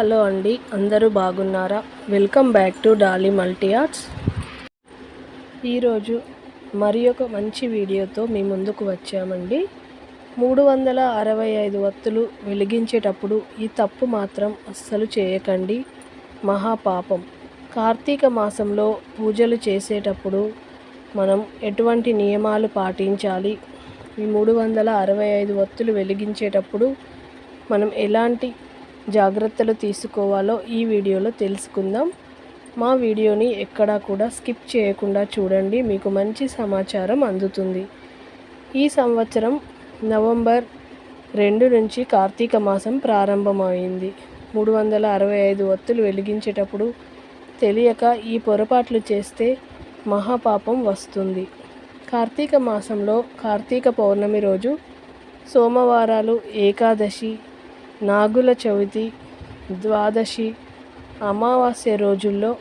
Hello అండి అందరూ బాగున్నారా? Welcome back to Dolly multi arts. ఈరోజు మరి ఒక మంచి వీడియోతో మీ ముందుకు వచ్చామండి. మూడు వందల అరవై ఐదు వత్తులు వెలిగించేటప్పుడు ఈ తప్పు మాత్రం అస్సలు చేయకండి. మహాపాపం కార్తీక మాసంలో పూజలు చేసేటప్పుడు మనం ఎటువంటి నియమాలు పాటించాలి? ఈ మూడు వందల అరవై ఐదు వత్తులు వెలిగించేటప్పుడు మనం ఎలాంటి జాగ్రత్తలు తీసుకోవాలో ఈ వీడియోలో తెలుసుకుందాం. మా వీడియోని ఎక్కడా కూడా స్కిప్ చేయకుండా చూడండి మీకు మంచి సమాచారం అందుతుంది. ఈ సంవత్సరం నవంబర్ రెండు నుంచి కార్తీక మాసం ప్రారంభమైంది. మూడు వందల అరవై ఐదు ఒత్తులు వెలిగించేటప్పుడు తెలియక ఈ పొరపాట్లు చేస్తే మహాపాపం వస్తుంది. కార్తీక మాసంలో కార్తీక పౌర్ణమి రోజు సోమవారాలు ఏకాదశి నాగుల చవితి ద్వాదశి అమావాస్య రోజుల్లో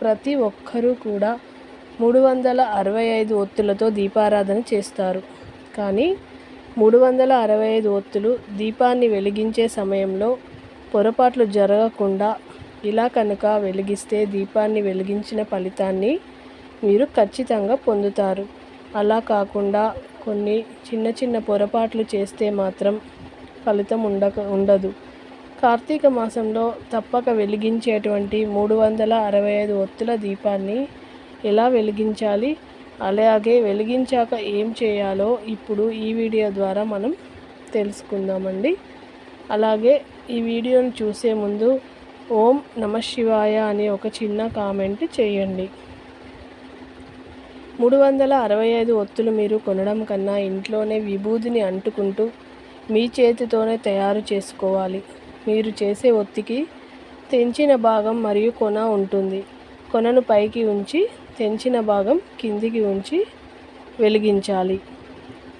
ప్రతి ఒక్కరూ కూడా మూడు వందల అరవై ఐదు ఒత్తులతో దీపారాధన చేస్తారు. కానీ మూడు వందల అరవై ఐదు ఒత్తులు దీపాన్ని వెలిగించే సమయంలో పొరపాట్లు జరగకుండా ఇలా కనుక వెలిగిస్తే దీపాన్ని వెలిగించిన ఫలితాన్ని మీరు ఖచ్చితంగా పొందుతారు. అలా కాకుండా కొన్ని చిన్న చిన్న పొరపాట్లు చేస్తే మాత్రం ఫలితం ఉండక ఉండదు. కార్తీక మాసంలో తప్పక వెలిగించేటువంటి మూడు వందల అరవై ఐదు ఒత్తుల దీపాన్ని ఎలా వెలిగించాలి? అలాగే వెలిగించాక ఏం చేయాలో ఇప్పుడు ఈ వీడియో ద్వారా మనం తెలుసుకుందామండి. అలాగే ఈ వీడియోని చూసే ముందు ఓం నమ శివాయ అని ఒక చిన్న కామెంట్ చేయండి. మూడు వందల అరవై ఐదు ఒత్తులు మీరు కొనడం కన్నా ఇంట్లోనే విభూదిని అంటుకుంటూ మీ చేతితోనే తయారు చేసుకోవాలి. మీరు చేసే ఒత్తికి తెంచిన భాగం మరియు కొన ఉంటుంది. కొనను పైకి ఉంచి తెంచిన భాగం కిందికి ఉంచి వెలిగించాలి.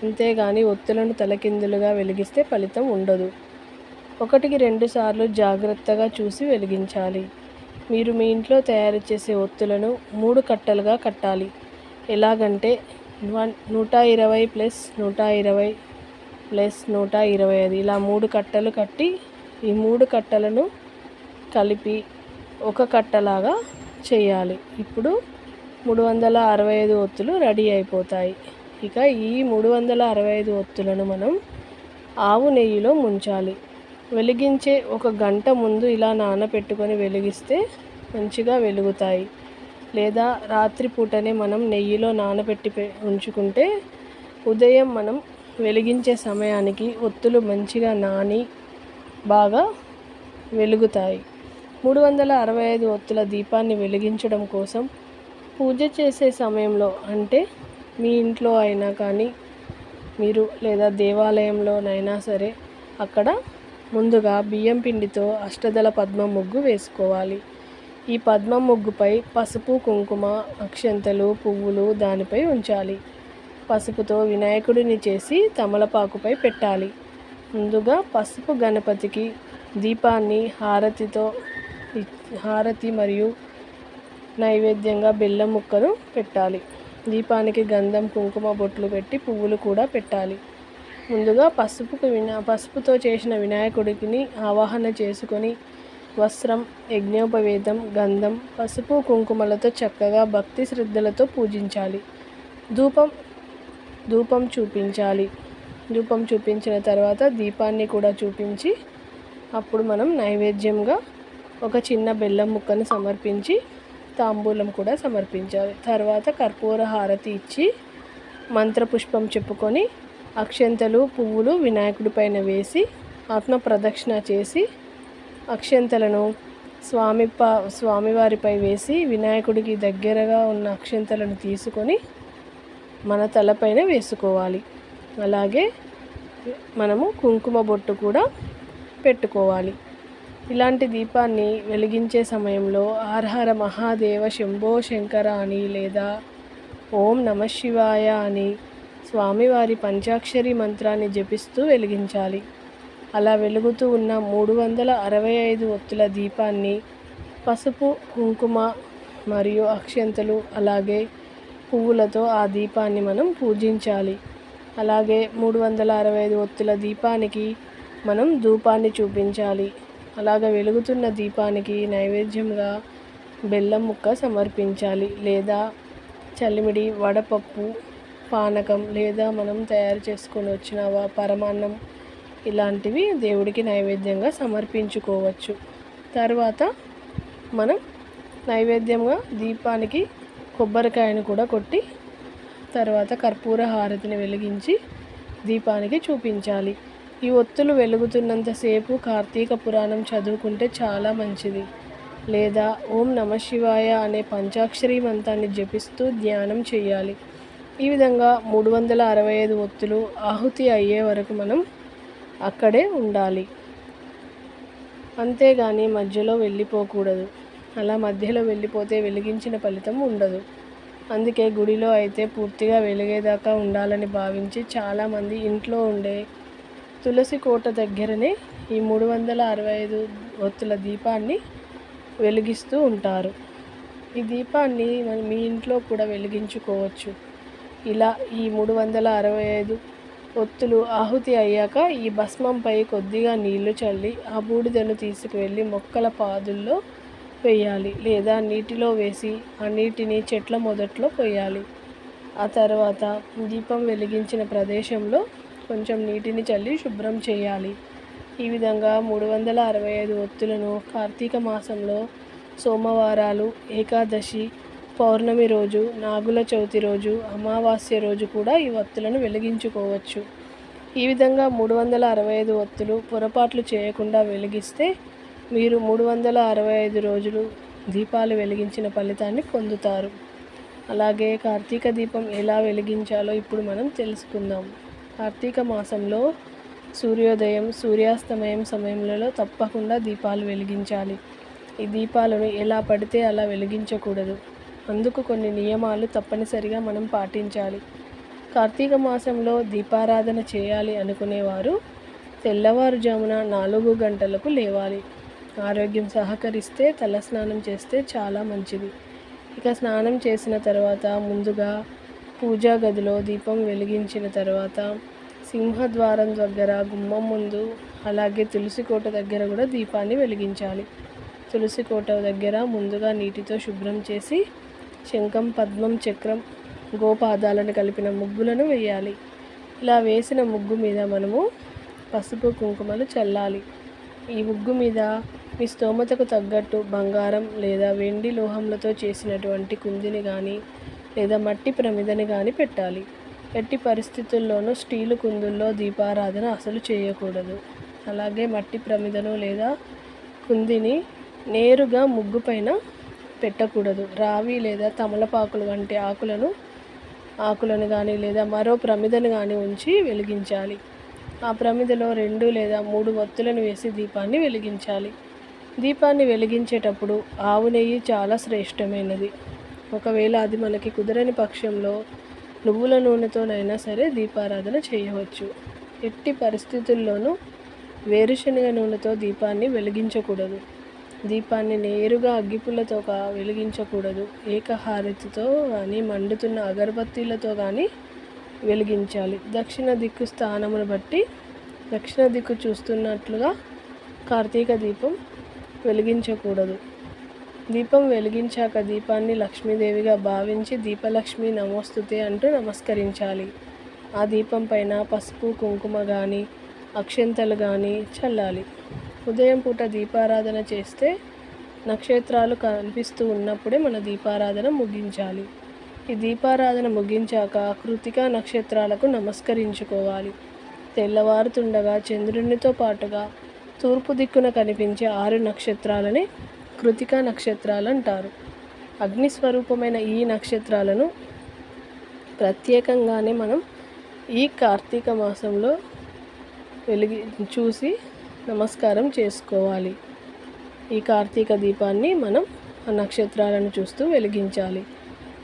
అంతేగాని ఒత్తులను తలకిందులుగా వెలిగిస్తే ఫలితం ఉండదు. ఒకటికి రెండు సార్లు జాగ్రత్తగా చూసి వెలిగించాలి. మీరు మీ ఇంట్లో తయారు చేసే ఒత్తులను మూడు కట్టలుగా కట్టాలి. ఎలాగంటే వన్ నూట ఇరవై ప్లస్ నూట ఇరవై ప్లస్ నూట ఇరవై ఐదు. ఇలా మూడు కట్టలు కట్టి ఈ మూడు కట్టలను కలిపి ఒక కట్టలాగా చేయాలి. ఇప్పుడు మూడు వందల అరవై ఐదు ఒత్తులు రెడీ అయిపోతాయి. ఇక ఈ మూడు వందల అరవై ఐదు ఒత్తులను మనం ఆవు నెయ్యిలో ముంచాలి. వెలిగించే ఒక గంట ముందు ఇలా నానబెట్టుకొని వెలిగిస్తే మంచిగా వెలుగుతాయి. లేదా రాత్రిపూటనే మనం నెయ్యిలో నానబెట్టి ఉంచుకుంటే ఉదయం మనం వెలిగించే సమయానికి ఒత్తులు మంచిగా నాని బాగా వెలుగుతాయి. మూడు వందల అరవై ఐదు ఒత్తుల దీపాన్ని వెలిగించడం కోసం పూజ చేసే సమయంలో అంటే మీ ఇంట్లో అయినా కానీ మీరు లేదా దేవాలయంలోనైనా సరే అక్కడ ముందుగా బియ్యం పిండితో అష్టదళ పద్మ ముగ్గు వేసుకోవాలి. ఈ పద్మ ముగ్గుపై పసుపు కుంకుమ అక్షంతలు పువ్వులు దానిపై ఉంచాలి. పసుపుతో వినాయకుడిని చేసి తమలపాకుపై పెట్టాలి. ముందుగా పసుపు గణపతికి దీపాన్ని హారతితో హారతి మరియు నైవేద్యంగా బెల్లం ముక్కను పెట్టాలి. దీపానికి గంధం కుంకుమ బొట్లు పెట్టి పువ్వులు కూడా పెట్టాలి. ముందుగా పసుపుకు వినా పసుపుతో చేసిన వినాయకుడికిని ఆవాహన చేసుకొని వస్త్రం యజ్ఞోపవేదం గంధం పసుపు కుంకుమలతో చక్కగా భక్తి శ్రద్ధలతో పూజించాలి. ధూపం ధూపం చూపించాలి. ధూపం చూపించిన తర్వాత దీపాన్ని కూడా చూపించి అప్పుడు మనం నైవేద్యంగా ఒక చిన్న బెల్లం ముక్కను సమర్పించి తాంబూలం కూడా సమర్పించాలి. తర్వాత కర్పూర హారతి ఇచ్చి మంత్రపుష్పం చెప్పుకొని అక్షంతలు పువ్వులు వినాయకుడి పైన వేసి ఆత్మ ప్రదక్షిణ చేసి అక్షంతలను స్వామి ప స్వామివారిపై వేసి వినాయకుడికి దగ్గరగా ఉన్న అక్షంతలను తీసుకొని మన తలపైన వేసుకోవాలి. అలాగే మనము కుంకుమ బొట్టు కూడా పెట్టుకోవాలి. ఇలాంటి దీపాన్ని వెలిగించే సమయంలో ఆర్హర మహాదేవ శంభో శంకర అని లేదా ఓం నమ శివాయ అని స్వామివారి పంచాక్షరి మంత్రాన్ని జపిస్తూ వెలిగించాలి. అలా వెలుగుతూ ఉన్న మూడు వందల అరవై ఐదు ఒత్తుల దీపాన్ని పసుపు కుంకుమ మరియు అక్షంతలు అలాగే పువ్వులతో ఆ దీపాన్ని మనం పూజించాలి. అలాగే మూడు వందల అరవై ఐదు ఒత్తుల దీపానికి మనం ధూపాన్ని చూపించాలి. అలాగ వెలుగుతున్న దీపానికి నైవేద్యంగా బెల్లం ముక్క సమర్పించాలి. లేదా చల్లిమిడి వడపప్పు పానకం లేదా మనం తయారు చేసుకొని వచ్చిన పరమాన్నం ఇలాంటివి దేవుడికి నైవేద్యంగా సమర్పించుకోవచ్చు. తర్వాత మనం నైవేద్యంగా దీపానికి కొబ్బరికాయను కూడా కొట్టి తర్వాత కర్పూర హారతిని వెలిగించి దీపానికి చూపించాలి. ఈ ఒత్తులు వెలుగుతున్నంతసేపు కార్తీక పురాణం చదువుకుంటే చాలా మంచిది. లేదా ఓం నమ శివాయ అనే పంచాక్షరి మంత్రాన్ని జపిస్తూ ధ్యానం చేయాలి. ఈ విధంగా మూడు వందల అరవై ఐదు ఒత్తులు ఆహుతి అయ్యే వరకు మనం అక్కడే ఉండాలి. అంతేగాని మధ్యలో వెళ్ళిపోకూడదు. అలా మధ్యలో వెళ్ళిపోతే వెలిగించిన ఫలితం ఉండదు. అందుకే గుడిలో అయితే పూర్తిగా వెలిగేదాకా ఉండాలని భావించి చాలామంది ఇంట్లో ఉండే తులసి కోట దగ్గరనే ఈ మూడు వందల అరవై ఐదు ఒత్తుల దీపాన్ని వెలిగిస్తూ ఉంటారు. ఈ దీపాన్ని మనం మీ ఇంట్లో కూడా వెలిగించుకోవచ్చు. ఇలా ఈ మూడు వందల అరవై ఐదు ఒత్తులు ఆహుతి అయ్యాక ఈ భస్మంపై కొద్దిగా నీళ్ళు చల్లి ఆ బూడిదను తీసుకువెళ్ళి మొక్కల పాదుల్లో వేయాలి. లేదా నీటిలో వేసి ఆ నీటిని చెట్ల మొదట్లో పోయాలి ఆ తర్వాత దీపం వెలిగించిన ప్రదేశంలో కొంచెం నీటిని చల్లి శుభ్రం చేయాలి. ఈ విధంగా మూడు వందల అరవై ఐదు ఒత్తులను కార్తీక మాసంలో సోమవారాలు ఏకాదశి పౌర్ణమి రోజు నాగుల చవితి రోజు అమావాస్య రోజు కూడా ఈ ఒత్తులను వెలిగించుకోవచ్చు. ఈ విధంగా మూడు వందల అరవై ఐదు ఒత్తులు పొరపాట్లు చేయకుండా వెలిగిస్తే మీరు మూడు వందల అరవై ఐదు రోజులు దీపాలు వెలిగించిన ఫలితాన్ని పొందుతారు. అలాగే కార్తీక దీపం ఎలా వెలిగించాలో ఇప్పుడు మనం తెలుసుకుందాం. కార్తీక మాసంలో సూర్యోదయం సూర్యాస్తమయం సమయంలో తప్పకుండా దీపాలు వెలిగించాలి. ఈ దీపాలను ఎలా పడితే అలా వెలిగించకూడదు. అందుకు కొన్ని నియమాలు తప్పనిసరిగా మనం పాటించాలి. కార్తీక మాసంలో దీపారాధన చేయాలి అనుకునేవారు తెల్లవారుజామున నాలుగు గంటలకు లేవాలి. ఆరోగ్యం సహకరిస్తే తలస్నానం చేస్తే చాలా మంచిది. ఇక స్నానం చేసిన తర్వాత ముందుగా పూజా గదిలో దీపం వెలిగించిన తర్వాత సింహద్వారం దగ్గర గుమ్మం ముందు అలాగే తులసి కోట దగ్గర కూడా దీపాన్ని వెలిగించాలి. తులసి కోట దగ్గర ముందుగా నీటితో శుభ్రం చేసి శంఖం పద్మం చక్రం గోపాదాలను కలిపిన ముగ్గులను వేయాలి. ఇలా వేసిన ముగ్గు మీద మనము పసుపు కుంకుమలు చల్లాలి. ఈ ముగ్గు మీద మీ స్తోమతకు తగ్గట్టు బంగారం లేదా వెండి లోహంలతో చేసినటువంటి కుందిని కానీ లేదా మట్టి ప్రమిదని కానీ పెట్టాలి. ఎట్టి పరిస్థితుల్లోనూ స్టీలు కుందుల్లో దీపారాధన అసలు చేయకూడదు. అలాగే మట్టి ప్రమిదను లేదా కుందిని నేరుగా ముగ్గు పైన పెట్టకూడదు. రావి లేదా తమలపాకులు వంటి ఆకులను ఆకులను కానీ లేదా మరో ప్రమిదను కానీ ఉంచి వెలిగించాలి. ఆ ప్రమిదలో రెండు లేదా మూడు వత్తులను వేసి దీపాన్ని వెలిగించాలి. దీపాన్ని వెలిగించేటప్పుడు ఆవు నెయ్యి చాలా శ్రేష్టమైనది. ఒకవేళ అది మనకి కుదరని పక్షంలో నువ్వుల నూనెతోనైనా సరే దీపారాధన చేయవచ్చు. ఎట్టి పరిస్థితుల్లోనూ వేరుశనగ నూనెతో దీపాన్ని వెలిగించకూడదు. దీపాన్ని నేరుగా అగ్గిపుల్లతో కా వెలిగించకూడదు. ఏకహారతితో కానీ మండుతున్న అగరబత్తీలతో కానీ వెలిగించాలి. దక్షిణ దిక్కు స్థానమును బట్టి దక్షిణ దిక్కు చూస్తున్నట్లుగా కార్తీక దీపం వెలిగించకూడదు. దీపం వెలిగించాక దీపాన్ని లక్ష్మీదేవిగా భావించి దీపలక్ష్మి నమోస్తుతే అంటూ నమస్కరించాలి. ఆ దీపం పైన పసుపు కుంకుమ కానీ అక్షంతలు కానీ చల్లాలి. ఉదయం పూట దీపారాధన చేస్తే నక్షత్రాలు కనిపిస్తూ ఉన్నప్పుడే మన దీపారాధన ముగించాలి. ఈ దీపారాధన ముగించాక కృతికా నక్షత్రాలకు నమస్కరించుకోవాలి. తెల్లవారుతుండగా చంద్రునితో పాటుగా తూర్పు దిక్కున కనిపించే ఆరు నక్షత్రాలని కృతికా నక్షత్రాలు అంటారు అగ్నిస్వరూపమైన ఈ నక్షత్రాలను ప్రత్యేకంగానే మనం ఈ కార్తీక మాసంలో వెలిగి చూసి నమస్కారం చేసుకోవాలి. ఈ కార్తీక దీపాన్ని మనం ఆ నక్షత్రాలను చూస్తూ వెలిగించాలి.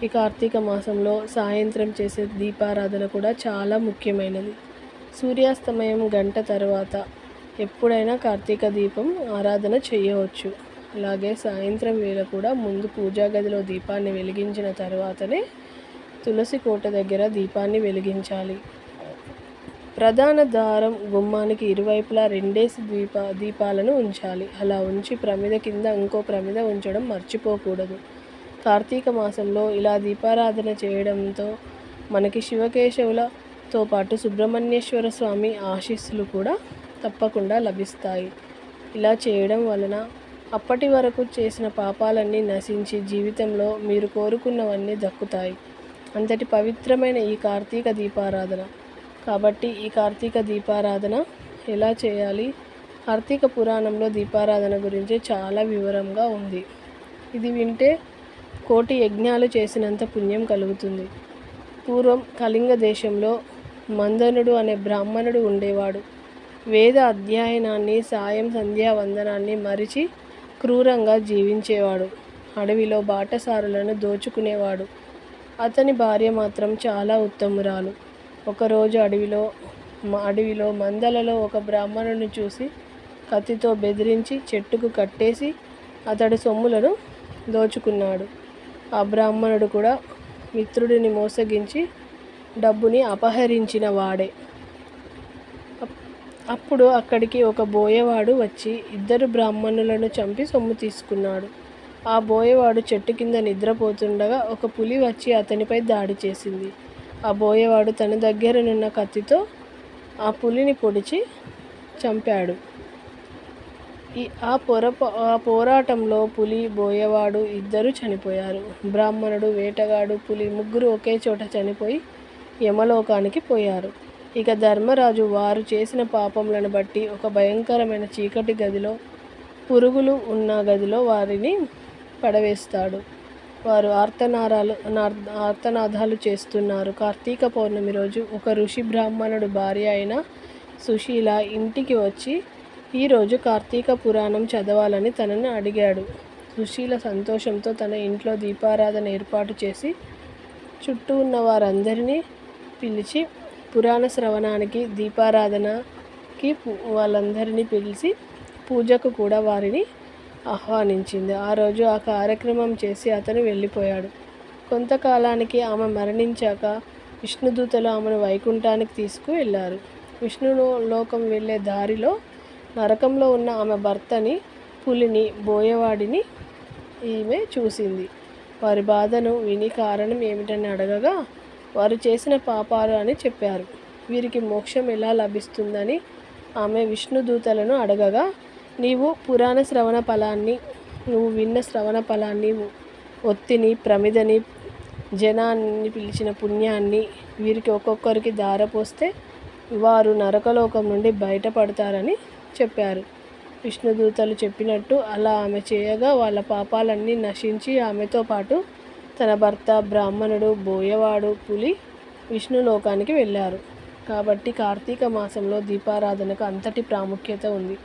ఈ కార్తీక మాసంలో సాయంత్రం చేసే దీపారాధన కూడా చాలా ముఖ్యమైనది. సూర్యాస్తమయం గంట తర్వాత ఎప్పుడైనా కార్తీక దీపం ఆరాధన చేయవచ్చు. అలాగే సాయంత్రం వేళ కూడా ముందు పూజా గదిలో దీపాన్ని వెలిగించిన తర్వాతనే తులసి కోట దగ్గర దీపాన్ని వెలిగించాలి. ప్రధాన ద్వారం గుమ్మానికి ఇరువైపులా రెండేసి దీప దీపాలను ఉంచాలి. అలా ఉంచి ప్రమిద కింద ఇంకో ప్రమిద ఉంచడం మర్చిపోకూడదు. కార్తీక మాసంలో ఇలా దీపారాధన చేయడంతో మనకి శివకేశవులతో పాటు సుబ్రహ్మణ్యేశ్వర స్వామి ఆశీస్సులు కూడా తప్పకుండా లభిస్తాయి. ఇలా చేయడం వలన అప్పటి వరకు చేసిన పాపాలన్నీ నశించి జీవితంలో మీరు కోరుకున్నవన్నీ దక్కుతాయి. అంతటి పవిత్రమైన ఈ కార్తీక దీపారాధన. కాబట్టి ఈ కార్తీక దీపారాధన ఎలా చేయాలి? కార్తీక పురాణంలో దీపారాధన గురించి చాలా వివరంగా ఉంది. ఇది వింటే కోటి యజ్ఞాలు చేసినంత పుణ్యం కలుగుతుంది. పూర్వం కళింగ దేశంలో మందనుడు అనే బ్రాహ్మణుడు ఉండేవాడు. వేద అధ్యయనాన్ని సాయం సంధ్యా వందనాన్ని మరిచి క్రూరంగా జీవించేవాడు. అడవిలో బాటసారులను దోచుకునేవాడు. అతని భార్య మాత్రం చాలా ఉత్తమురాలు. ఒకరోజు అడవిలో అడవిలో మందలలో ఒక బ్రాహ్మణుని చూసి కత్తితో బెదిరించి చెట్టుకు కట్టేసి అతడి సొమ్ములను దోచుకున్నాడు. ఆ బ్రాహ్మణుడు కూడా మిత్రుడిని మోసగించి డబ్బుని అపహరించిన వాడే. అప్పుడు అక్కడికి ఒక బోయవాడు వచ్చి ఇద్దరు బ్రాహ్మణులను చంపి సొమ్ము తీసుకున్నాడు. ఆ బోయవాడు చెట్టు కింద నిద్రపోతుండగా ఒక పులి వచ్చి అతనిపై దాడి చేసింది. ఆ బోయవాడు తన దగ్గరనున్న కత్తితో ఆ పులిని పొడిచి చంపాడు. ఆ పొర ఆ పోరాటంలో పులి బోయవాడు ఇద్దరు చనిపోయారు. బ్రాహ్మణుడు వేటగాడు పులి ముగ్గురు ఒకే చోట చనిపోయి యమలోకానికి పోయారు. ఇక ధర్మరాజు వారు చేసిన పాపములను బట్టి ఒక భయంకరమైన చీకటి గదిలో పురుగులు ఉన్న గదిలో వారిని పడవేస్తాడు. వారు ఆర్తనారాలు ఆర్తనాదాలు చేస్తున్నారు. కార్తీక పౌర్ణమి రోజు ఒక ఋషి బ్రాహ్మణుడు భార్య అయిన సుశీల ఇంటికి వచ్చి ఈరోజు కార్తీక పురాణం చదవాలని తనని అడిగాడు. సుశీల సంతోషంతో తన ఇంట్లో దీపారాధన ఏర్పాటు చేసి చుట్టూ ఉన్న వారందరినీ పిలిచి పురాణ శ్రవణానికి దీపారాధనకి వాళ్ళందరినీ పిలిచి పూజకు కూడా వారిని ఆహ్వానించింది. ఆ రోజు ఆ కార్యక్రమం చేసి అతను వెళ్ళిపోయాడు. కొంతకాలానికి ఆమె మరణించాక విష్ణుదూతలు ఆమెను వైకుంఠానికి తీసుకువెళ్ళారు. విష్ణు లోకం వెళ్ళే దారిలో నరకంలో ఉన్న ఆమె భర్తని పులిని బోయవాడిని ఈమె చూసింది. వారి బాధను విని కారణం ఏమిటని అడగగా వారు చేసిన పాపాలు అని చెప్పారు. వీరికి మోక్షం ఎలా లభిస్తుందని ఆమె విష్ణుదూతలను అడగగా నీవు పురాణ శ్రవణ ఫలాన్ని నువ్వు విన్న శ్రవణ ఫలాన్ని ఒత్తిని ప్రమిదని జనాన్ని పిలిచిన పుణ్యాన్ని వీరికి ఒక్కొక్కరికి దారపోస్తే వారు నరకలోకం నుండి బయటపడతారని చెప్పారు. విష్ణుదూతలు చెప్పినట్టు అలా ఆమె చేయగా వాళ్ళ పాపాలన్నీ నశించి ఆమెతో పాటు తన భర్త బ్రాహ్మణుడు బోయవాడు పులి విష్ణు లోకానికి వెళ్ళారు. కాబట్టి కార్తీక మాసంలో దీపారాధనకు అంతటి ప్రాముఖ్యత ఉంది.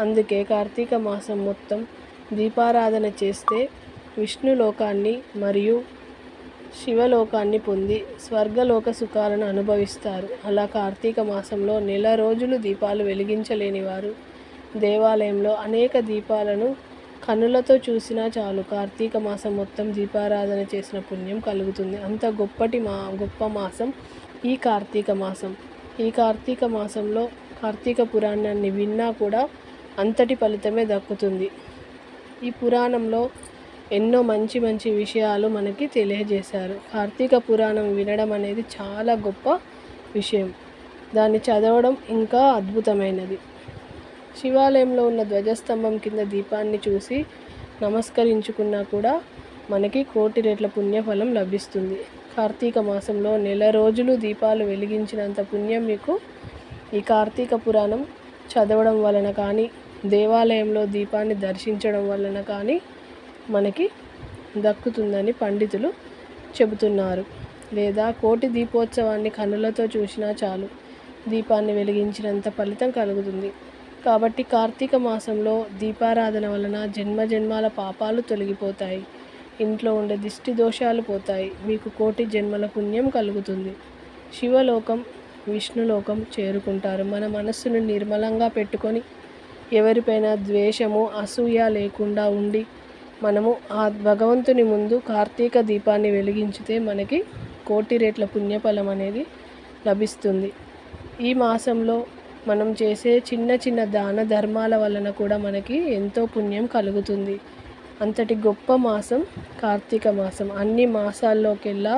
అందుకే కార్తీక మాసం మొత్తం దీపారాధన చేస్తే విష్ణులోకాన్ని మరియు శివలోకాన్ని పొంది స్వర్గలోక సుఖాలను అనుభవిస్తారు. అలా కార్తీక మాసంలో నెల రోజులు దీపాలు వెలిగించలేని వారు దేవాలయంలో అనేక దీపాలను కనులతో చూసినా చాలు. కార్తీక మాసం మొత్తం దీపారాధన చేసిన పుణ్యం కలుగుతుంది. అంత గొప్పటి మా గొప్ప మాసం ఈ కార్తీక మాసం. ఈ కార్తీక మాసంలో కార్తీక పురాణాన్ని విన్నా కూడా అంతటి ఫలితమే దక్కుతుంది. ఈ పురాణంలో ఎన్నో మంచి మంచి విషయాలు మనకి తెలియజేశారు. కార్తీక పురాణం వినడం అనేది చాలా గొప్ప విషయం. దాన్ని చదవడం ఇంకా అద్భుతమైనది. శివాలయంలో ఉన్న ధ్వజస్తంభం కింద దీపాన్ని చూసి నమస్కరించుకున్నా కూడా మనకి కోటి రెట్ల పుణ్యఫలం లభిస్తుంది. కార్తీక మాసంలో నెల రోజులు దీపాలు వెలిగించినంత పుణ్యం మీకు ఈ కార్తీక పురాణం చదవడం వలన కానీ దేవాలయంలో దీపాన్ని దర్శించడం వలన కానీ మనకి దక్కుతుందని పండితులు చెబుతున్నారు. లేదా కోటి దీపోత్సవాన్ని కన్నులతో చూసినా చాలు. దీపాన్ని వెలిగించినంత ఫలితం కలుగుతుంది. కాబట్టి కార్తీక మాసంలో దీపారాధన వలన జన్మ జన్మాల పాపాలు తొలగిపోతాయి. ఇంట్లో ఉండే దిష్టి దోషాలు పోతాయి. మీకు కోటి జన్మల పుణ్యం కలుగుతుంది. శివలోకం విష్ణులోకం చేరుకుంటారు. మన మనస్సును నిర్మలంగా పెట్టుకొని ఎవరిపైన ద్వేషము అసూయ లేకుండా ఉండి మనము ఆ భగవంతుని ముందు కార్తీక దీపాన్ని వెలిగించితే మనకి కోటి రేట్ల పుణ్యఫలం అనేది లభిస్తుంది. ఈ మాసంలో మనం చేసే చిన్న చిన్న దాన ధర్మాల వలన కూడా మనకి ఎంతో పుణ్యం కలుగుతుంది. అంతటి గొప్ప మాసం కార్తీక మాసం. అన్ని మాసాల్లోకెల్లా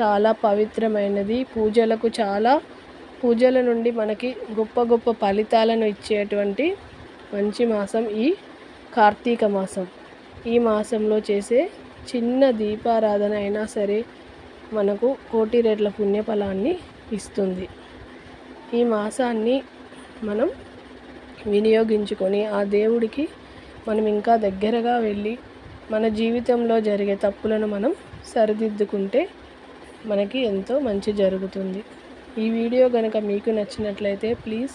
చాలా పవిత్రమైనది. పూజలకు చాలా పూజల నుండి మనకి గొప్ప గొప్ప ఫలితాలను ఇచ్చేటువంటి మంచి మాసం ఈ కార్తీక మాసం. ఈ మాసంలో చేసే చిన్న దీపారాధన అయినా సరే మనకు కోటి రెట్ల పుణ్యఫలాన్ని ఇస్తుంది. ఈ మాసాన్ని మనం వినియోగించుకొని ఆ దేవుడికి మనం ఇంకా దగ్గరగా వెళ్ళి మన జీవితంలో జరిగే తప్పులను మనం సరిదిద్దుకుంటే మనకి ఎంతో మంచి జరుగుతుంది. ఈ వీడియో కనుక మీకు నచ్చినట్లయితే ప్లీజ్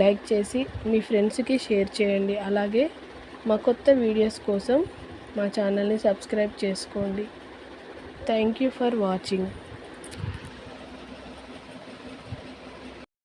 లైక్ చేసి మీ ఫ్రెండ్స్కి షేర్ చేయండి. అలాగే మా కొత్త వీడియోస్ కోసం మా ఛానల్ని సబ్స్క్రైబ్ చేసుకోండి. Thank you for watching